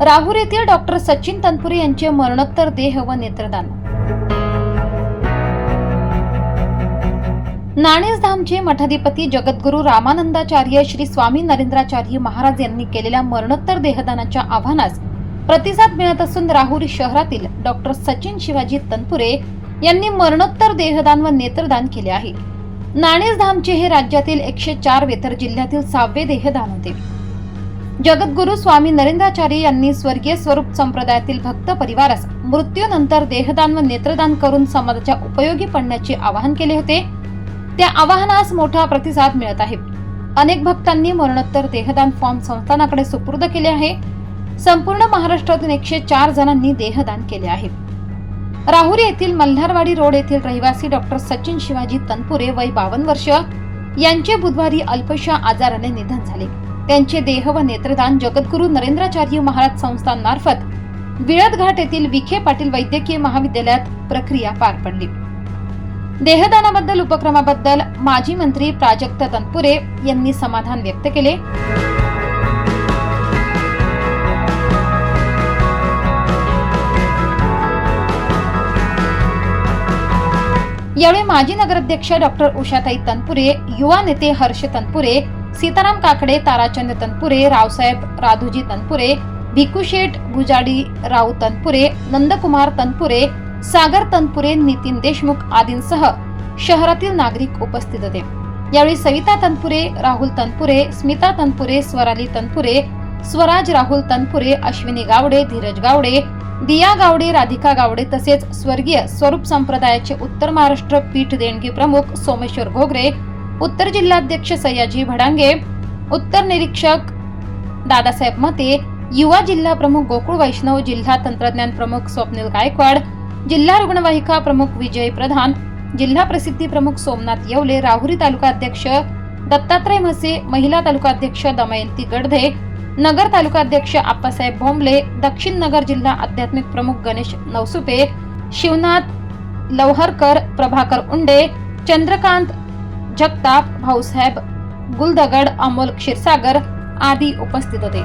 राहुर येथील डॉक्टर सचिन तनपुरे यांचे मरणोत्तर देह व नेत्रदान. नाणेसधामचे मठाधिपती जगद्गुरू रामानंदाचार्य श्री स्वामी नरेंद्राचार्य महाराज यांनी केलेल्या मरणोत्तर देहदानाच्या आव्हानास प्रतिसाद मिळत असून राहुरी शहरातील डॉक्टर सचिन शिवाजी तनपुरे यांनी मरणोत्तर देहदान व नेत्रदान केले आहे. नाणेसधामचे हे राज्यातील एकशे चार वेतर जिल्ह्यातील सहावे देहदान होते. जगद्गुरु स्वामी नरेंद्राचार्य यांनी स्वर्गीय स्वरूप संप्रदायातील भक्त परिवारास मृत्यूनंतर देहदान व नेत्रदान करून समाजाच्या उपयोगी पडण्याचे आवाहन केले होते. त्या आवाहनास मोठा प्रतिसाद मिळत आहे. अनेक भक्तांनी मरणोत्तर देहदान फॉर्म संस्थानाकडे सुपूर्द केले आहे. संपूर्ण महाराष्ट्रातून एकशे चार जणांनी देहदान केले आहे. राहुरी येथील मल्हारवाडी रोड येथील रहिवासी डॉक्टर सचिन शिवाजी तनपुरे वय बावन्न वर्ष यांचे बुधवारी अल्पशा आजाराने निधन झाले. त्यांचे देह व नेत्रदान जगद्गुरू नरेंद्राचार्य महाराज संस्थानमार्फत विळद घाट येथील विखे पाटील वैद्यकीय महाविद्यालयात प्रक्रिया पार पडली. देहदानाबद्दल उपक्रमाबद्दल माजी मंत्री प्राजक्त तनपुरे यांनी समाधान व्यक्त केले. यावेळी माजी नगराध्यक्ष डॉक्टर उषाताई तनपुरे युवा नेते हर्ष तनपुरे सीताराम काकडे ताराचंद तनपुरे रावसाहेब राधुजी तनपुरे भिकुशेठ भुजाडी राव तनपुरे नंदकुमार तनपुरे सागर तनपुरे नितीन देशमुख आदींसह शहरातील नागरिक उपस्थित होते. यावेळी सविता तनपुरे राहुल तनपुरे स्मिता तनपुरे स्वराली तनपुरे स्वराज राहुल तनपुरे अश्विनी गावडे धीरज गावडे दिया गावडे राधिका गावडे तसेच स्वर्गीय स्वरूप संप्रदायाचे उत्तर महाराष्ट्र पीठ देणगी प्रमुख सोमेश्वर घोगरे उत्तर जिल्हाध्यक्ष सयाजी भडांगे उत्तर निरीक्षक दादासाहेब मते युवा जिल्हा प्रमुख गोकुळ वैष्णव जिल्हा तंत्रज्ञान प्रमुख स्वप्नील गायकवाड जिल्हा रुग्णवाहिका प्रमुख विजय प्रधान जिल्हा प्रसिद्धी प्रमुख सोमनाथ येवले राहुरी तालुका अध्यक्ष दत्तात्रय म्हसे महिला तालुका अध्यक्ष दमयंती गडधे नगर तालुका अध्यक्ष आप्पासाहेब भोंबले दक्षिण नगर जिल्हा आध्यात्मिक प्रमुख गणेश नवसुपे शिवनाथ लवहरकर प्रभाकर उंडे चंद्रकांत जगताप भाऊसाहेब गुलदगड अमोल क्षीरसागर आदी उपस्थित होते.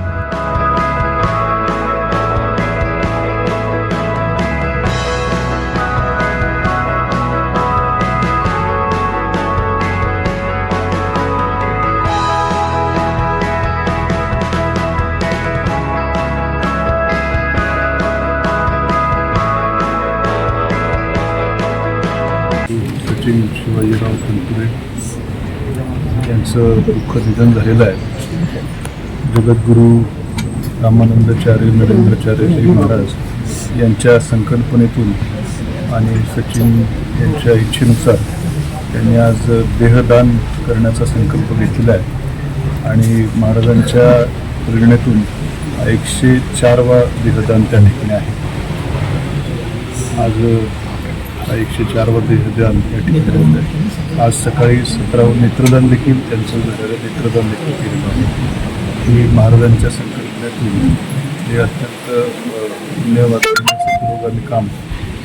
सचिन शिवाजीराव तनपुरे यांचं दुःख निधन झालेलं आहे. जगद्गुरू रामानंदाचार्य नरेंद्राचार्यजी महाराज यांच्या संकल्पनेतून आणि सचिन यांच्या इच्छेनुसार त्यांनी आज देहदान करण्याचा संकल्प घेतलेला आहे. आणि महाराजांच्या प्रेरणेतून एकशे चारवा देहदान त्या ठिकाणी आहे. आज एकशे चारवा देहदान या ठिकाणी आज सकाळी सतरावं नेत्रदान देखील त्यांचं झालेलं नेत्रदान देखील केलेलं आहे. ही महाराजांच्या संकल्पनेतून हे अत्यंत अ, पुण्यवाद पुरोगामी काम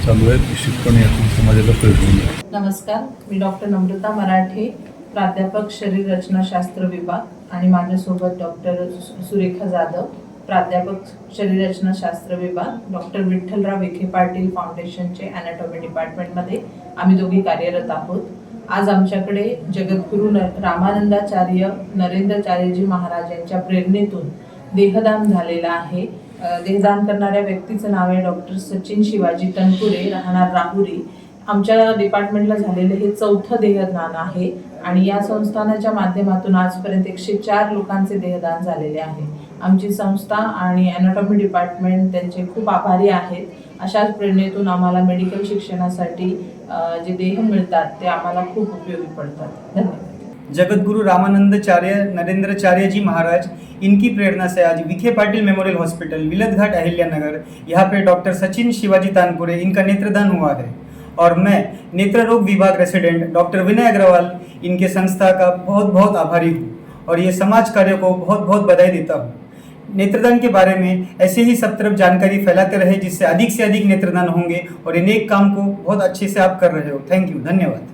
चालू आहे. निश्चितपणे यातून समाजाला प्रयत्न नमस्कार. मी डॉक्टर नम्रता मराठे प्राध्यापक शरीर रचनाशास्त्र विभाग आणि माझ्यासोबत डॉक्टर सुरेखा जाधव. प्राध्यापक शरीररचनाशास्त्र विभाग डॉक्टर विठ्ठलराव विखे पाटील फाउंडेशनचे अॅनाटॉमी डिपार्टमेंटमध्ये आम्ही दोघी कार्यरत आहोत. आज आमच्याकडे जगद्गुरू न रामानंदाचार्य नरेंद्रचार्यजी महाराज यांच्या प्रेरणेतून देहदान झालेला आहे. देहदान करणाऱ्या व्यक्तीचं नाव आहे डॉक्टर सचिन शिवाजी तनपुरे राहणार राहुरी. आमच्या डिपार्टमेंटला झालेलं हे चौथं देहदान आहे आणि या संस्थानाच्या माध्यमातून आजपर्यंत एकशे चार लोकांचे देहदान झालेले आहे. आमची संस्था आणि अॅनाटॉमी डिपार्टमेंट त्यांचे खूप आभारी आहेत. अशाच प्रेरणेतून आम्हाला मेडिकल शिक्षणासाठी जे देह मिळतात ते आम्हाला खूप उपयोगी पडतात. धन्यवाद. जगद्गुरु रामानंदचार्य नरेंद्रचार्यजी महाराज इनकी प्रेरणा से आज विखे पाटिल मेमोरियल हॉस्पिटल विलदघाट अहिल्यानगर यहाँ पे डॉक्टर सचिन शिवाजी तानपुरे इनका नेत्रदान हुआ है। और मैं नेत्र रोग विभाग रेसिडेंट डॉक्टर विनय अग्रवाल इनके संस्था का बहुत बहुत आभारी हूँ। और ये समाज कार्य को बहुत बहुत बधाई देता हूँ। नेत्रदान के बारे में ऐसे ही सब तरफ जानकारी फैलाते रहे जिससे अधिक से अधिक नेत्रदान होंगे और ये नेक काम को बहुत अच्छे से आप कर रहे हो। थैंक यू धन्यवाद।